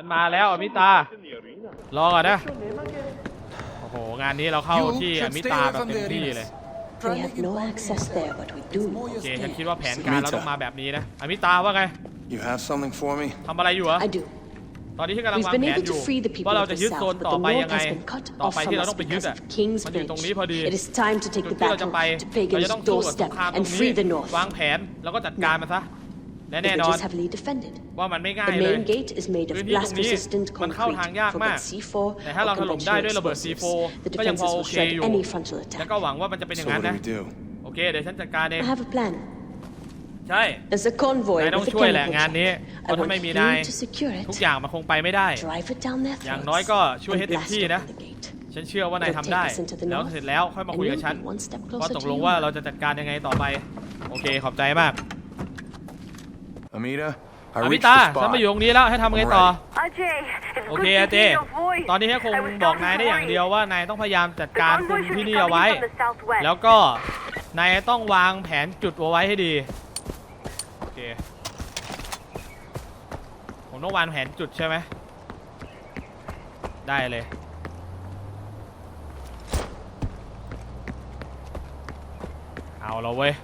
ฉันมาแล้วอมิตารอก่อนนะ โอ้โห งานนี้เราเข้าที่อมิตาแบบเต็มที่เลย We have no access there, but we do. โอเคฉันคิดว่าแผนการเราต้องมาแบบนี้นะ อมิตาว่าไง You have something for me? ทำอะไรอยู่เหรอ I do. ตอนนี้ที่กำลัง We've วาง been แผน able อยู่ to free the people ว่าเรา of จะ the ยึด south, โซน but ต่อ the ไป north ยังไง has been cut ต่อ off ไป from ที่เรา us ต้องไปยึด because อะ of King's มันอยู่ตรงนี้ Bridge. พอดี It is time to take จุด the ที่เราจะ battle ไป to เราจะต้อง Pagan's สู้กับสง doorstep ครามตร and งนี้ free the north. วางแผนแล้วก็จัดการมันซะ และ The แน่น bridge อน is heavily defended. ว่ามันไม่ง่าย The เลย main gate is made of พื้นที่ตรงนี้ blast-resistant มันเข้า concrete ทางยาก for มาก both C4 แต่ถ้าเรา or ถล่มได้ conventional ด้วยระเบิด C4 explosives. The ก็ยังพ defenses อโอ will เค shred อยู่ any frontal แล้ว attack. ก็หวังว่ามันจะเป็นอ So ย่างนั้น what do นะ we do? โอเค เดี๋ยวฉันจัดการเอง I have a plan. ใช่ As a convoy นายต้อง with the ช่วยแหละ chemical งานนี้ truck, เพ I ราะถ้า want ไม่มี you นาย to secure ทุก it, อย่างมันคงไปไม่ได้ drive it down their อย่าง throats, น้อยก็ช่วยให้ and เต็ม blast ที่ open นะ the gate. ฉันเชื่อว่านายทำได้ It'll take us into the แล้ว north, เสร็จแล้วค่อยมาคุยกับ and ฉัน we'll be one step ว่า closer ตก to ลง you. ว่าเราจะจัดการยังไงต่อไป โอเค ขอบใจมาก Amita, อ I มิ reached ตา the ฉัน spot. มาอยู่ตรงนี้แล้วให้ทำไงต่อ Ajay, it's โอ good เค to อาเจ hear your voice. ตอนนี้แค่คง I was บอก starting นาย to ได้อย่าง worry. เดียวว่า นายต้องพยายามจัด The การคุ convoy ม should ที่ be นี่เอาไว้ coming from the southwest. แล้วก็นายต้องวางแผนจุดเอาไว้ให้ดี โอเค ผมต้องวางแผนจุดใช่ไหม ได้เลย เอาเราเว้ย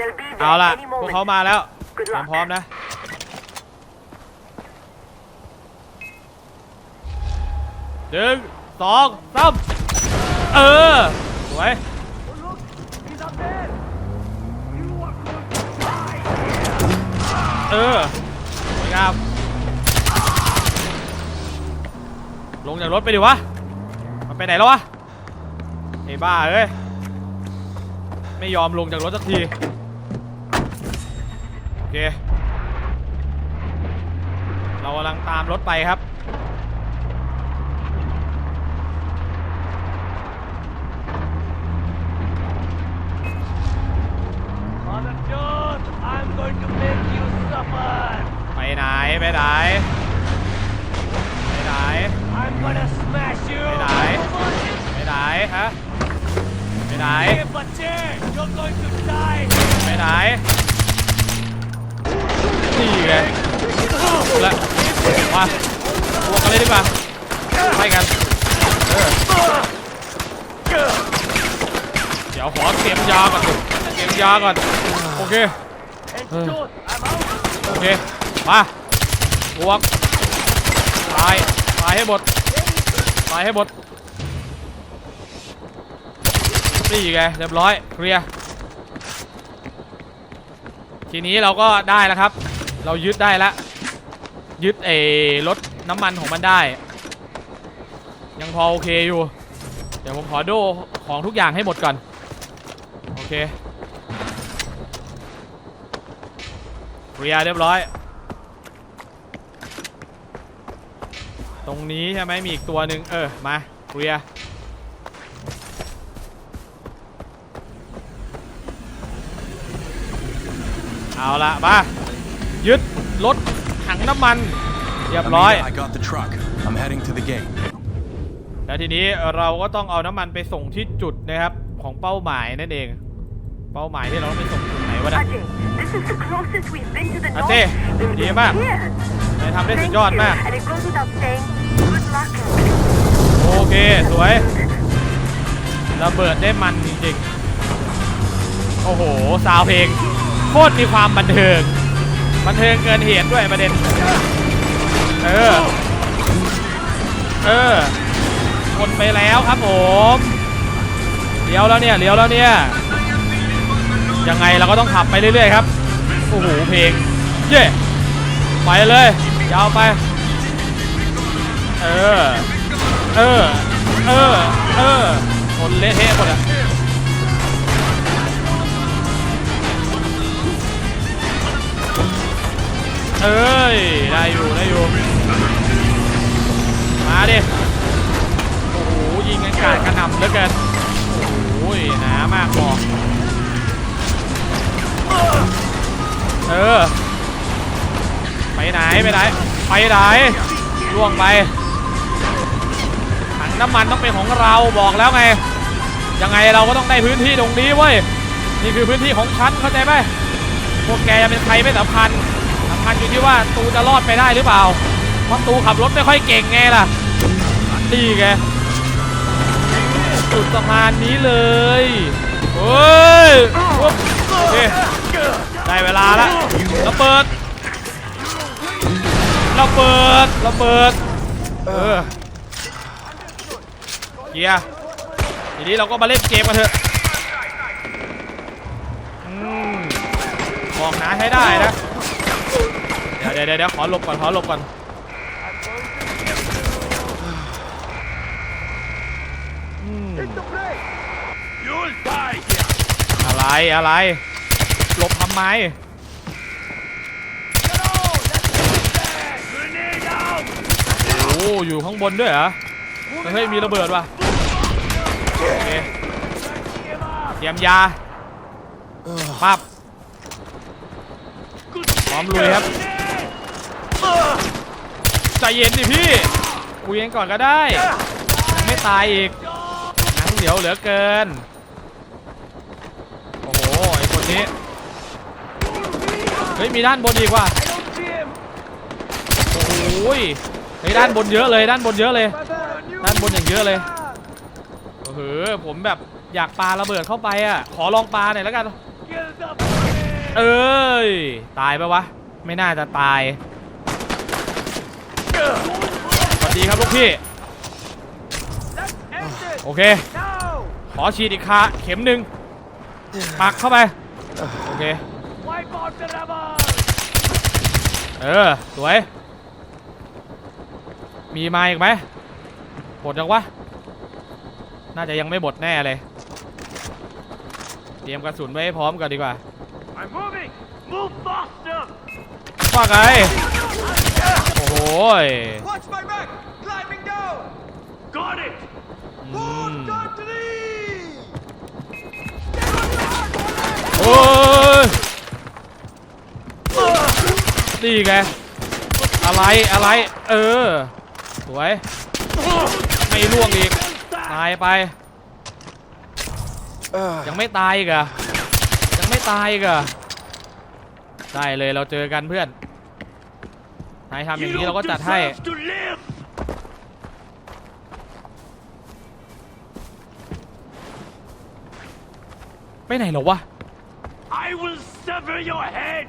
They'll be เอา there ล่ะ any พวกเขา moment. มาแล้ว Good เตรียม luck. พร้อมนะ หนึ่ง สองสามเออ สวย เออ สวยงาม ลงจากรถไปดิวะ มันไปไหนแล้ววะไอ้บ้าเอ้ย ไม่ยอมลงจากรถสักทีโอ เค เรากำลังตามรถไปครับ ไปไหน ไปไหน ไปไหน ไปไหน ไปไหนฮะ ไปไหน ไปไหน นี่ไงแล้วมาบวกกันเลยดีกว่าไปกันเออเดี๋ยวขอเตรียมยาก่อนเตรียมยาก่อนโอเคโอเคมาบวกตายตายให้หมดตายให้หมดนี่ไงเรียบร้อยเคลียร์ทีนี้เราก็ได้แล้วครับ เรายึดได้แล้วยึดเอรถน้ำมันของมันได้ ยังพอโอเคอยู่ เดี๋ยวผมขอโดของทุกอย่างให้หมดก่อน โอเคเคลียร์เรียบร้อย ตรงนี้ใช่ไหมมีอีกตัวหนึ่งเออ มาเคลียเอาละมา ยึดรถถังน้ำมัน เรียบร้อย Amita, I got the truck. I'm heading to the gate. แล้วทีนี้เราก็ต้องเอาน้ำมันไปส่งที่จุดนะครับของเป้าหมายนั่นเอง เป้าหมายที่เราต้องไปส่งจุดไหนวะนะ Ajay, this is the closest we've been to the north. Ajay, in ดีมาก years. นายทำได้สุด Thank ยอด you. มาก And it goes without saying, good luck. โอเค สวยระเบิดได้มันจริงๆ โอ้โห ซาวเพลง โคตรมีความบันเทิง บันเทิงเกินเหตุด้วยประเด็น เออ เออคนไปแล้วครับผมเลี้ยวแล้วเนี่ยเลี้ยวแล้วเนี่ย ยังไงเราก็ต้องขับไปเรื่อยๆครับ โอ้โหเพลง เย่ไปเลยยาวไป เออ เออ เออ เออคนเละเทะหมดอะ เอ้ย ได้อยู่ได้อยู่ มาดิ โอ้โห ยิงกันกาดกระหน่ำเหลือเกิน โอ้โหนามากบอกเออ ไปไหน ไปไหน ไปไหน ล่วงไป ถังน้ำมันต้องเป็นของเราบอกแล้วไง ยังไงเราก็ต้องได้พื้นที่ตรงนี้เว้ย นี่คือพื้นที่ของฉันเข้าใจไหมพวกแกจะเป็นใครไม่สำคัญ อยู่ที่ว่าตูจะรอดไปได้หรือเปล่าเพราะตูขับรถไม่ค่อยเก่งไงล่ะดีไงจุดสะพานนี้เลยเฮ้ยโอเคได้เวลาละระเบิดระเบิดระเบิดเออเกียร์ทีนี้เราก็มาเล่นเกมกันเถอะอืมบอกนะให้ได้นะ ดี๋ยวเดี๋ยวเดี๋ยวขอหลบก่อนขอหลบก่อนอืมอะไรอะไรหลบทำไมโอ้อยู่ข้างบนด้วยเหรอเฮ้ยมีระเบิดว่ะโอเคเตรียมยาปั๊บพร้อมลุยครับ ใจเย็นดิพี่คุยกันก่อนก็ได้ ไม่ตายอีกหนังเหนียวเหลือเกิน โอ้โห ไอคนนี้ เฮ้ย มีด้านบนอีกว่ะโอ้ยเฮ้ยด้านบนเยอะเลย ด้านบนเยอะเลย ด้านบนอย่างเยอะเลยโอ้โหผมแบบอยากปาระเบิดเข้าไปอะ ขอลองปาหน่อยแล้วกัน เอ้ย ตายปะวะ ไม่น่าจะตาย สวัสดีครับลูกพี่ โอเค ขอฉีดอีกคาเข็มหนึ่งปักเข้าไป โอเค เออ สวย มีมาอีกไหมหมดยังวะ น่าจะยังไม่หมดแน่เลย เตรียมกระสุนไว้ให้พร้อมกันดีกว่า I'm moving! Move faster! ว่าไง โอ้โหย Watch my back! Climbing down! Got it! อืม Artillery! โอ้ยนี่ไง อะไร อะไร เออ สวย ไม่ล่วงอีก ตายไป ยังไม่ตายอีกเหรอะยังไม่ตายอีกเหรอะได้เลยเราเจอกันเพื่อน นายทำอย่างนี้เราก็จัดให้ to live! ไปไหนเหรอวะ I will sever your head!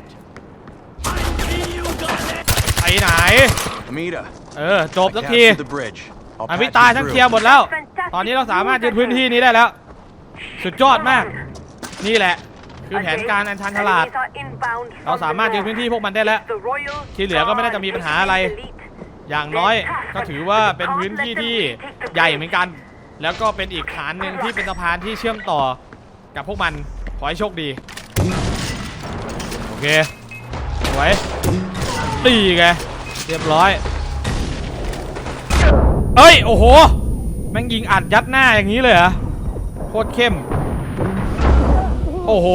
I see you got it! ไปไหน Amita, เออ จบ I สักที captured the bridge. I'll อา patch มิตา you ทั้ง through. เคลียร์หมดแล้ว ตอนนี้เราสามารถยึดพื้นที่นี้ได้แล้ว สุดยอดมาก นี่แหละ คือแผนการอันชันฉลาด Enemies are inbound เรา from สามารถ the ยึด north. พื้นที่พวกมันได้แล้ว The Royal ที่เหลือก็ไม่น่าจะมีปัญหาอะไร อย่างน้อยก็ถือว่าเป็นพื้นที่ที่ใหญ่เหมือนกัน แล้วก็เป็นอีกฐานหนึ่งที่เป็นสะพานที่เชื่อมต่อกับพวกมัน ขอให้โชคดี โอเคสวยตีไงเรียบร้อย เอ้ย โอ้โห แม่งยิงอัดยัดหน้าอย่างนี้เลยเหรอ โคตรเข้ม โอ้โห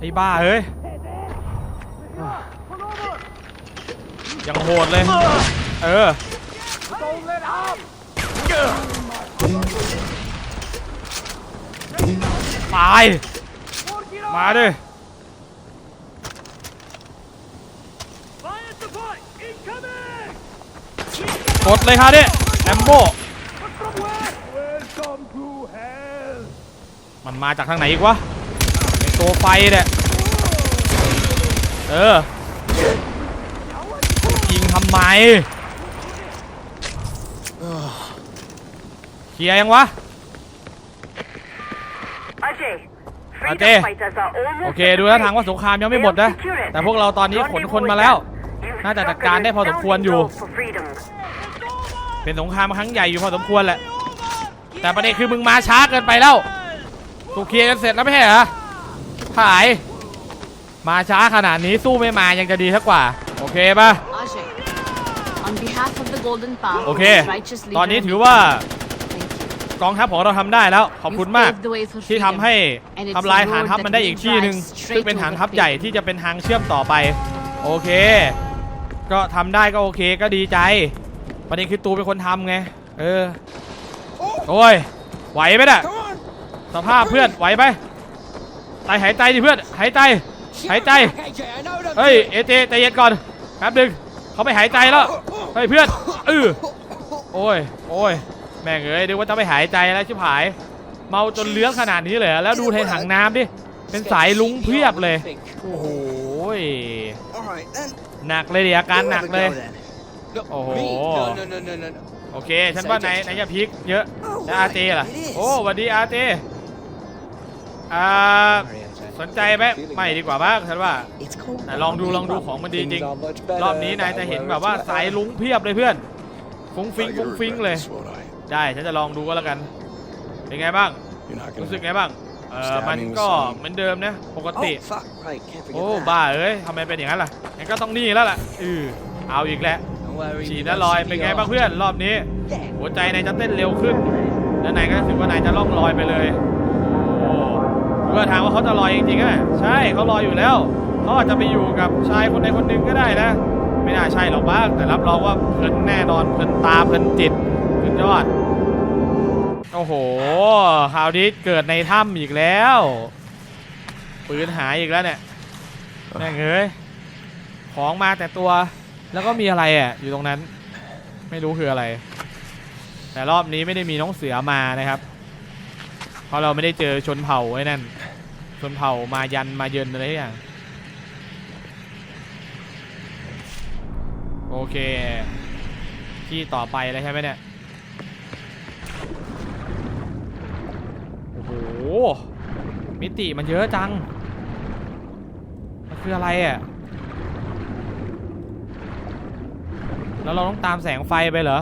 ไอ้บ้าเฮ้ย ยังโหดเลย เออ ตาย มาดิกดเลยค่ะดิแอมโบมันมาจากทางไหนอีกวะ ตัวไฟเนี่ยเออยิงทำไมเคลียร์ยังวะ Ajay, Ajay. freedom fighters are almost โอเคดูแล้วทางว่าสงครามยังไม่หมดนะ แต่พวกเราตอนนี้ขนคนมาแล้ว You've น่าจะจัด struck การ an ได้พอสมควรอยู่ astounding blow for freedom. เป็นสงครามครั้งใหญ่อยู่พอสมควรแหละ แต่ประเด็นคือมึงมาช้าเกินไปแล้วกูเคลียร์กันเสร็จแล้วไม่ใช่เหรอ หาย มาช้าขนาดนี้สู้ไม่มายังจะดีสักกว่า โอเคป่ะ Ajay, on behalf of the Golden Path, โอเค righteous ตอนนี้ leader, ถือว่า thank you. กองทัพของเราทำได้แล้ว ขอบคุณมาก You've paved the way for ที่ทำให้ freedom, and it's ทำลาย a ฐาน road ทัพ that มันได้อีก will ที่หนึ่ง drive straight ซึ่งเป็นฐานทัพ to the ใหญ่ pavement. ที่จะเป็นทางเชื่อมต่อไป โอเค ก็ทำได้ก็โอเคก็ดีใจ ประเด็นคือตูเป็นคนทำไง เออ โอ้ย ไหวไหมน่ะ สภาพเพื่อนไหวไหม ตายหายใจดิเพื่อนหายใจหายใจเฮ้ยเอเจใจเย็นก่อนแป๊บหนึงเขาไปหายใจแล้วเฮ้ยเพื่อนเออโอ้ยโอ้ยแม่งเอ้ยนึกว่าจะไปหายใจแล้วชิบหาย เมาจนเลื้อนขนาดนี้เลยแล้วดูในถังน้ำดิเป็นสายลุงเพียบเลยโอ้โหหนักเลยดิอาการหนักเลย Have a go then. No, Oh. me? No, no, no, no, no, no. โอเคฉันว่าไหนไหนจะพลิกเยอะแล้วอาเจล่ะโอ้สวัสดีอาเจ อ่าสนใจไหมไม่ดีกว่าบ้างฉันว่า It's called แต่ลองดูลองดูของมันดีจริง Things are much better รอบนี้นายจะเห็นแบบว่าสายลุงเพียบเลยเพื่อน ฟุ้งฟิ้ง I ฟุ้ง gotta ฟิ้ง regret เลย this, won't I? ได้ฉันจะลองดูก็แล้วกัน เป็นไงบ้าง You're not รู้สึก gonna. ไงบ้างเออ Stabbing มัน with ก็ some- เหมือนเดิมนะปกติ Oh, fuck. Right, can't forget โอ้ that. บ้าเอ้ยทำไมเป็นอย่างนั้นล่ะงั้นก็ต้องนี่แล้วล่ะเออเอาอีกแล้ว Don't worry. ฉีด we แล้ว got ลอยเป็นไง CPR. บ้างเพื่อนรอบนี้ หัวใจนายจะเต้นเร็วขึ้น แล้วนายก็รู้สึกว่านายจะล่องลอยไปเลยโอ้ ดูท่าทางว่าเขาจะลอยจริงๆอะใช่เขาลอยอยู่แล้วเขาอาจจะไปอยู่กับชายคนใดคนหนึ่งก็ได้นะ ไม่น่าใช่หรอกบ้างแต่รับรองว่าเพลินแน่นอนเพลินตาเพลินจิตสุดยอดโอ้โหคราวนี้เกิดในถ้ำอีกแล้วปืนหายอีกแล้วเนี่ยแม่งเอ้ยของมาแต่ตัวแล้วก็มีอะไรอะอยู่ตรงนั้น ไม่รู้คืออะไร แต่รอบนี้ไม่ได้มีน้องเสือมานะครับ เพราะเราไม่ได้เจอชนเผ่าไอ้นั่น ชนเผ่ามายันมาเยินอะไรอย่างโอเค ที่ต่อไปเลยใช่ไหมเนี่ย โอ้โห มิติมันเยอะจัง มันคืออะไรอะ แล้วเราต้องตามแสงไฟไปเหรอ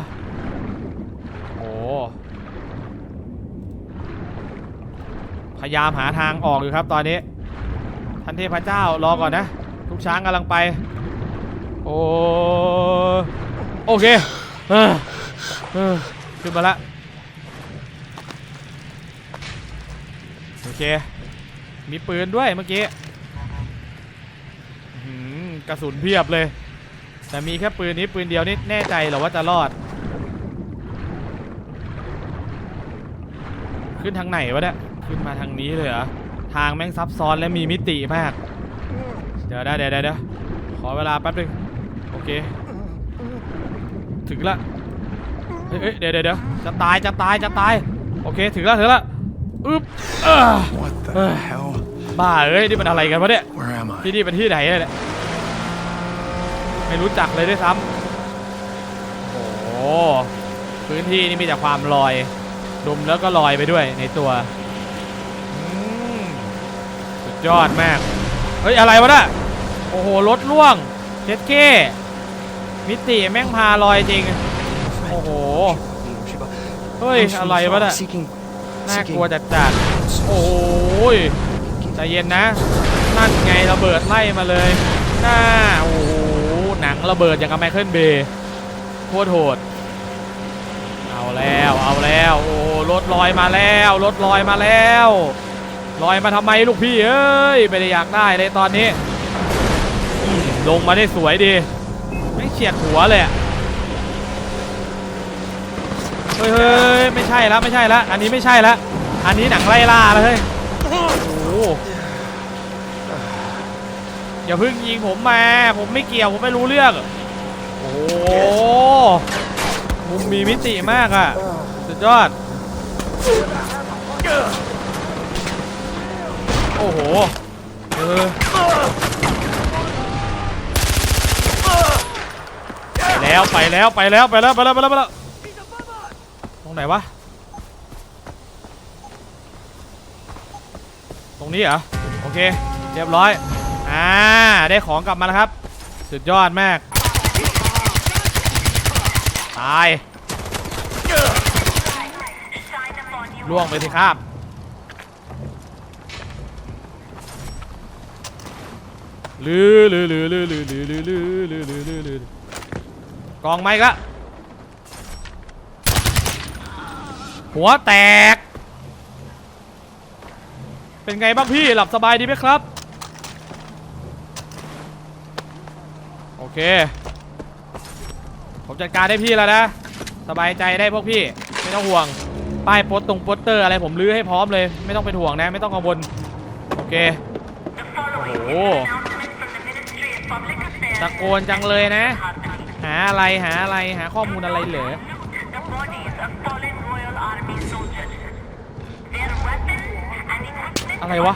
พยายามหาทางออกอยู่ครับตอนนี้ ท่านเทพเจ้ารอก่อนนะ ทุกช้างกำลังไป โอ้โอเคเออเออขึ้นมาละโอเค มีปืนด้วยเมื่อกี้กระสุนเพียบเลย แต่มีแค่ปืนนี้ปืนเดียวนี่แน่ใจหรอว่าจะรอด ขึ้นทางไหนวะเนี่ย ขึ้นมาทางนี้เลยเหรอ ทางแม่งซับซ้อนและมีมิติมาก เดี๋ยวนะเดี๋ยวเดี๋ยวเดี๋ยวขอเวลาแป๊บนึง โอเค ถึงละ เฮ้ยเฮ้ยเดี๋ยวเดี๋ยวเดี๋ยวจะตายจะตายจะตาย โอเคถึงแล้วถึงแล้วอึ๊บเออ What the Uh. hell? บ้าเอ้ยนี่มันอะไรกันวะเนี่ย Where am I? ที่นี่เป็นที่ไหนเนี่ยไม่รู้จักเลยด้วยซ้ำโอ้โหพื้นที่นี่มีแต่ความลอยดมแล้วก็ลอยไปด้วยในตัวอืมสุด ยอดมาก เฮ้ย อะไรวะน่ะโอ้โห รถล่วงเจ็ดเก้มิติแม่งพาลอยจริง โอ้โห เฮ้ย อะไรวะน่ะน่ากลัวจัดจัดๆโอ้ยใจเย็นนะ นั่นไงระเบิดไล่มาเลยหน้าโอ้โห หนังระเบิดอย่างกับไมเคิลเบย์โคตรโหด เอาแล้ว เอาแล้ว โอ้รถลอยมาแล้ว รถลอยมาแล้ว ลอยมาทำไมลูกพี่เอ้ยไม่ได้อยากได้เลยตอนนี้ ลงมาได้สวยดี ไม่เฉียดหัวเลยเฮ้ยเฮ้ยไม่ใช่แล้วไม่ใช่แล้วอันนี้ไม่ใช่แล้วอันนี้หนังไล่ล่าแล้วเฮ้ยโอ้อย่าเพิ่งยิงผมมาผมไม่เกี่ยวผมไม่รู้เรื่องโอ้โหมุมมีมิติมากอะสุดยอด โอ้โห เออไปแล้วไปแล้วไปแล้วไปแล้วไปแล้วไปแล้วไปแล้วตรงไหนวะ ตรงนี้เหรอ โอเค เรียบร้อย อ่า ได้ของกลับมาแล้วครับ สุดยอดมาก ตายล่วงไปสิครับ ลือลือลือลือลือลือลือลือลือลือลือลือกองไม้ละหัวแตก เป็นไงบ้างพี่หลับสบายดีไหมครับ โอเค ผมจัดการได้พี่แล้วนะ สบายใจได้พวกพี่ ไม่ต้องห่วง ป้ายโปสตรงโปสเตอร์อะไรผมลื้อให้พร้อมเลย ไม่ต้องเป็นห่วงนะ ไม่ต้องกังวล โอเค โอ้โห ตะโกนจังเลยนะ หาอะไรหาอะไรหาข้อมูลอะไรเหรออะไรวะ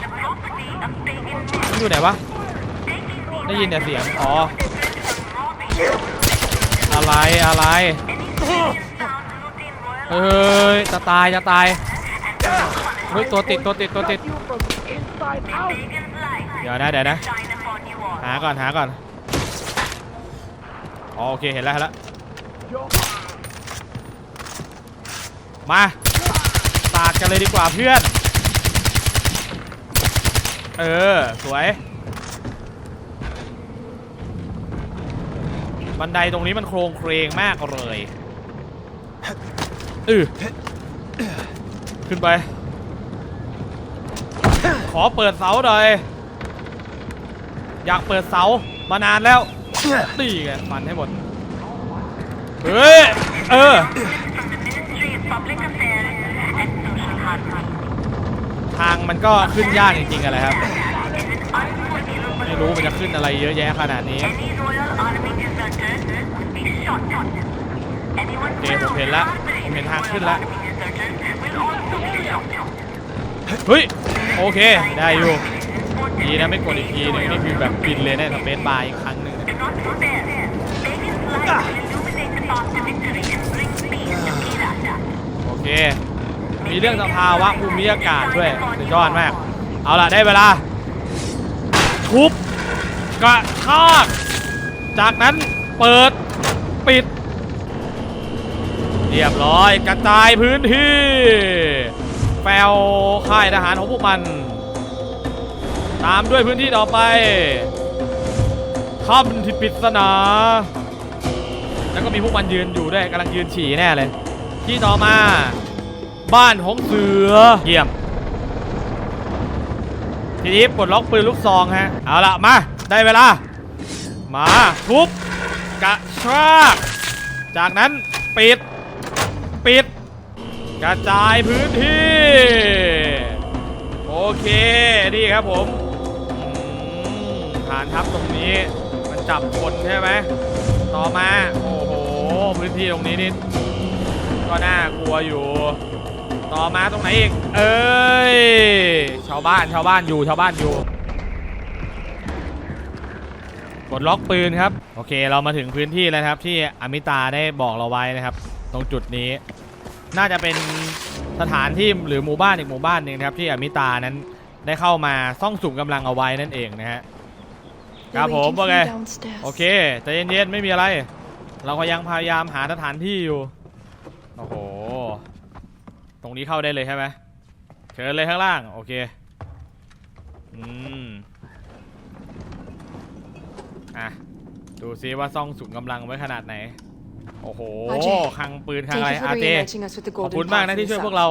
มันอยู่ไหนวะ ได้ยินแต่เสียง อ๋อ อะไรอะไร เฮ้ย จะตายจะตาย เฮ้ย ตัวติดตัวติดตัวติด เดี๋ยวนะเดี๋ยวนะ หาก่อนหาก่อน อ๋อโอเคเห็นแล้วเห็นแล้วมาปาดกันเลยดีกว่าเพื่อน เออ สวย บันไดตรงนี้มันโครงเครงมากเลยอือขึ้นไป ขอเปิดเสาหน่อย อยากเปิดเสามานานแล้ว ตีไงฟันให้หมด เฮ้ย เออ ทางมันก็ขึ้นยากจริงๆอะไรครับ ไม่รู้มันจะขึ้นอะไรเยอะแยะขนาดนี้ Any Royal Army deserters will be shot. Anyone โอเคผมเห็นละผมเห็นทางขึ้นละเฮ้ย โอเค ได้อยู่ดีนะไม่กดอีกทีนึงนี่คือแบบบินเลยเนี่ยสเปซบาร์อีกครั้ง โอเค มีเรื่องสภาวะภูมิอากาศด้วยสุดยอดมาก เอาล่ะ ได้เวลา ทุบกระชากจากนั้นเปิดปิด เรียบร้อยกระจายพื้นที่แปลวค่ายทหารของพวกมัน ตามด้วยพื้นที่ต่อไป ถ้ำที่ปริศนา แล้วก็มีพวกมันยืนอยู่ด้วยกำลังยืนฉี่แน่เลย ที่ต่อมา บ้านของเสือเยี่ยม ทีนี้ปลดล็อกปืนลูกซองฮะ เอาละมา ได้เวลา มาทุบกระชากจากนั้นปิด ปิด กระจายพื้นที่ โอเคนี่ครับผมฐานทัพตรงนี้ จับคนใช่ไหมต่อมา โอ้โห พื้นที่ตรงนี้นี่ก็น่ากลัวอยู่ ต่อมาตรงไหนอีก เอ้ย ชาวบ้าน ชาวบ้านอยู่ ชาวบ้านอยู่ กดล็อกปืนครับ โอเค เรามาถึงพื้นที่แล้วครับ ที่อมิตาได้บอกเราไว้นะครับ ตรงจุดนี้ น่าจะเป็นสถานที่หรือหมู่บ้านอีกหมู่บ้านหนึ่งครับที่อมิตานั้นได้เข้ามาซ่องสุมกำลังเอาไว้นั่นเองนะฮะ ครับผมว่าไง โอเคใจเย็นๆไม่มีอะไร เราก็ยังพยายามหาสถานที่อยู่ โอ้โห ตรงนี้เข้าได้เลยใช่ไหมเชิญเลยข้างล่าง โอเค อืม อะ ดูซิว่าซ่องสุมกำลังไว้ขนาดไหน โอ้โห Ajay, คังปืนคัง Thank อะไร you for อาเจ reuniting us with the ขอบ Golden คุณมาก Path นะ in ที่ the ช่วยพวก south. เรา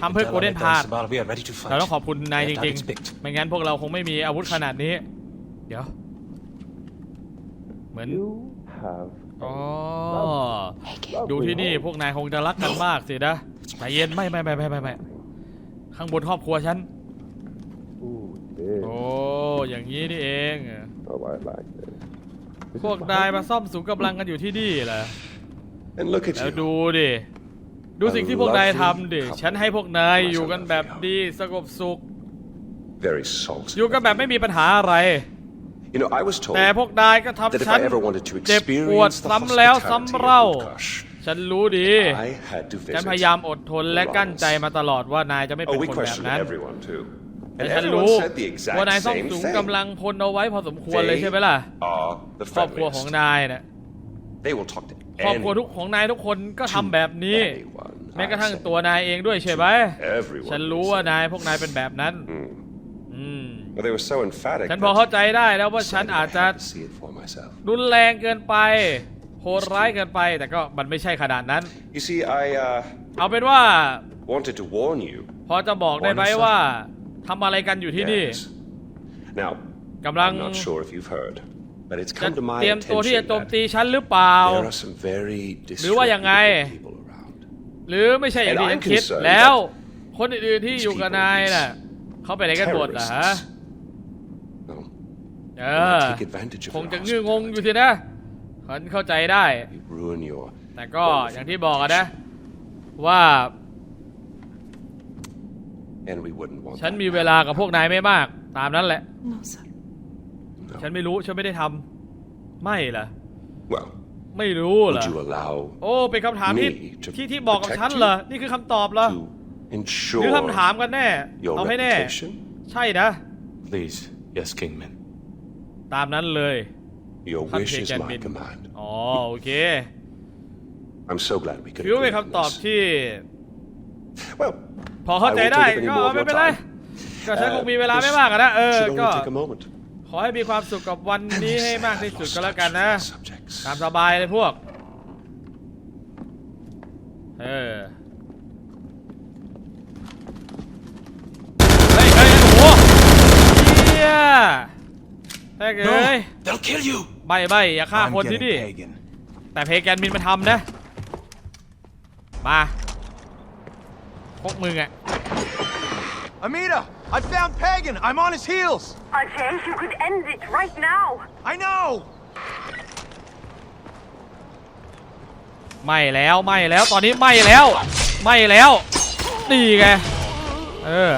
ทำเพื่อ Tell โกลเด้น Ahmed พา Dar Sabal we are ready to fight. เราต้องขอบคุณนายจ We have ริง targets picked. ๆไม่งั้นพวกเราคงไม่มีอาวุธขนาดนี้ เดี๋ยว เหมือน อ๋อ ดูที่นี่พวกนายคงจะรักกันมากสินะใจเย็นไม่ไม่ไม่ไม่ไม่ไม่ข้างบนครอบครัวฉัน โอ้ อย่างนี้นี่เอง พวกนายมาซ่อมสูงกำลังกันอยู่ที่นี่เหรอ And look at แล้ว you. ดูดิ ดูสิ่งที่พวกนายทำดิ ฉันให้พวกนายอยู่กันแบบดีสงบสุข Very salty. อยู่กันแบบไม่มีปัญหาอะไร แต่พวกนายก็ that ทำ if ฉัน I ever wanted to เจ็บปวด experience the ซ้ำแล้ว hospitality ซ้ำ of เล่า Utkarsh, ฉันรู้ดี I had to ฉัน visit พยายามอดทนและกั้นใจมาตลอดว่านายจะไม่เป็ Oh, น we คนแบบ questioned นั้น everyone too. แต่ And ฉัน everyone รู้ said the exact ว่านายต้อง same สูง thing. กำลังพลเอาไว้พอสมควรเลย They ใช่ไหมล่ะ are the ครอบครัวของ friendliest. นายน่ะ They will talk to ครอบครัว anyone. ทุกของนายทุกคนก็ทำแบบนี้ anyone, แม้กระทั่ง I said. ตัวนายเองด้วยใช่ไหม Everyone ฉันรู้ said. ว่านายพวกนายเป็นแบบนั้น Hmm. อืม But they were so emphatic ฉันพอเข้าใจได้แล้วว่า that ฉัน I อาจจะ had to see it for myself. รุนแรงเกินไปโหดร้ายเกินไปแต่ก็มันไม่ใช่ขนาดนั้น You see, I uh, เอาเป็นว่า wanted to warn you. พอจะบอกได้ไหมว่าทำอะไรกันอยู่ที่นี่ Yes. Now, กำลัง I'm not sure if you've heard, but it's จะ come to my เตรียมตัวที่จะ attention โจม that ตีฉันหรือเปล่า there are some very หรือว่ายังไง disreputable people around. หรือไม่ใช่อย่างที่ And ฉัน I'm คิด concerned แล้ว คนอื่นๆที่อยู่กับนายน่ะเขาไปไหนกันหมดเหรอฮะ No, เอ and อ take advantage of คง your จะงื้องง hospitality. อยู่สินะฉันเข้าใจได้ You ruin your แต่ก็อย่างที่บอกอะนะ ว่า and we wouldn't want ฉัน that. มีเวลากับพวกนายไม่มาก ตามนั้นแหละ No, sir. No. ฉันไม่รู้ ฉันไม่ได้ทำไม่เหรอ Well, ไม่รู้เหร would อ you allow โอ้ เป็นคำถามที่ Me to ที่ที่บอกกับ protect ฉัน you? เหรอ นี่คือคำตอบเหรอ to หรือ ensure คำถามกันแน่ your เอาให้แน่ reputation? ใช่นะ Please, yes, Kingman. ตามนั้นเลย Your ท่าน wish เพ is แกน my บิน command. อ๋อโอเค I'm so glad we could ถือว่าเป็น agree on คำตอบ this. ที่ Well, พอเข้าใจ I won't ได้ take up any ก็ more of ไม่ your เป็นไร time. ก็ฉัน Uh, คงมีเวลา this ไม่มากอะนะ เออ should ก็ only take a moment. ขอให้มีความสุขกับวันนี้ให้มากที่สุดก็แล้วกันนะ Subjects. ตามสบายเลยพวก เออ เฮ้ยเฮ้ยโอ้โหเฮีย แม่งเอ้ย they'll kill you. ไม่ไม่อย่าฆ่า I'm คนที่ getting นี่ pagan. แต่เพแกนมินมาทำนะ มาพวกมึงอะ Amita, I found Pagan. I'm on his heels. Ajay, you could end it right now. I know. ไม่แล้วไม่แล้วตอนนี้ไม่แล้ว ไม่แล้ว นี่ไง เออ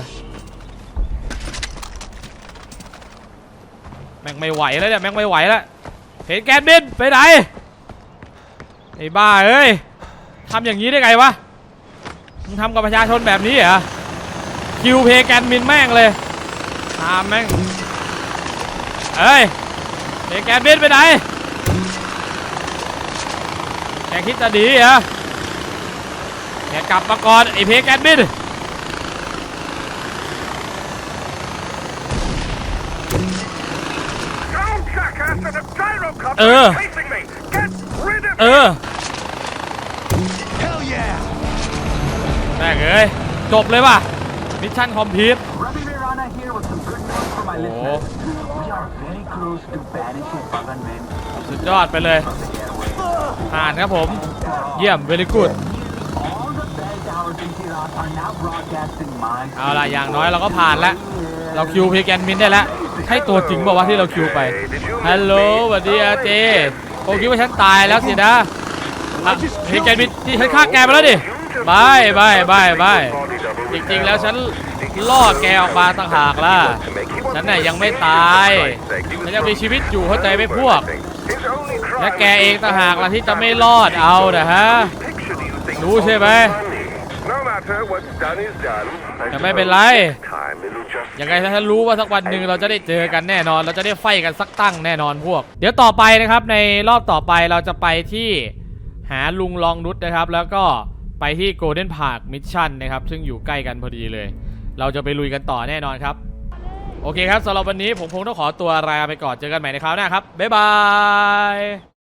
ม่งไม่ไหวแล้วเนี่ยแม่งไม่ไหวแล้วเห็นแกนบินไปไหนไอ้บ้าเอ้ยทำอย่างนี้ได้ไงวะมึงทำกับประชาชนแบบนี้เหรอคิวเพแกนมินแม่งเลยตามแม่งเอ้ยเพแกนบินไปไหนแกคิดจะดีเหรอแกกลับมาก่อนไอ้เพแกนบิน Down, jackass, and a เออ เออแม่งเอ้ยจบเลยป่ะ มิชชั่นคอมพิวโอ้สุดยอดไปเลยผ่านครับผม เยี่ยมเวลิกูดเอาล่ะ อย่างน้อยเราก็ผ่านแล้ว เราคิวพีแกนมินได้แล้ว ใช่ตัวจริงบอกว่าวะที่เราคิวไป ฮัลโหลสวัสดีอาเจผมคิดว่าฉันตายแล้วสินะอะเพแกมินที่ฉันฆ่าแกไปแล้วดิบายบายบายบายจริงๆ แล้วฉันล่อแกออกมาต่างหากล่ะ ฉันน่ะยังไม่ตายฉันยังมีชีวิตอยู่เข้าใจไหมพวก และแกเองต่างหากล่ะที่จะไม่รอดเอานะฮะรู้ใช่ไหม แต่ไม่เป็นไร ยังไงถ้ารู้ว่าสักวันหนึ่งเราจะได้เจอกันแน่นอน เราจะได้ไฟกันสักตั้งแน่นอนพวก เดี๋ยวต่อไปนะครับในรอบต่อไปเราจะไปที่หาลุงลองนุชนะครับ แล้วก็ไปที่โกลเด้นพาร์คมิชชั่นนะครับ ซึ่งอยู่ใกล้กันพอดีเลย เราจะไปลุยกันต่อแน่นอนครับ โอเคครับสำหรับวันนี้ผมคงต้องขอตัวลาไปก่อนเจอกันใหม่ในคราวหน้าครับบ๊ายบาย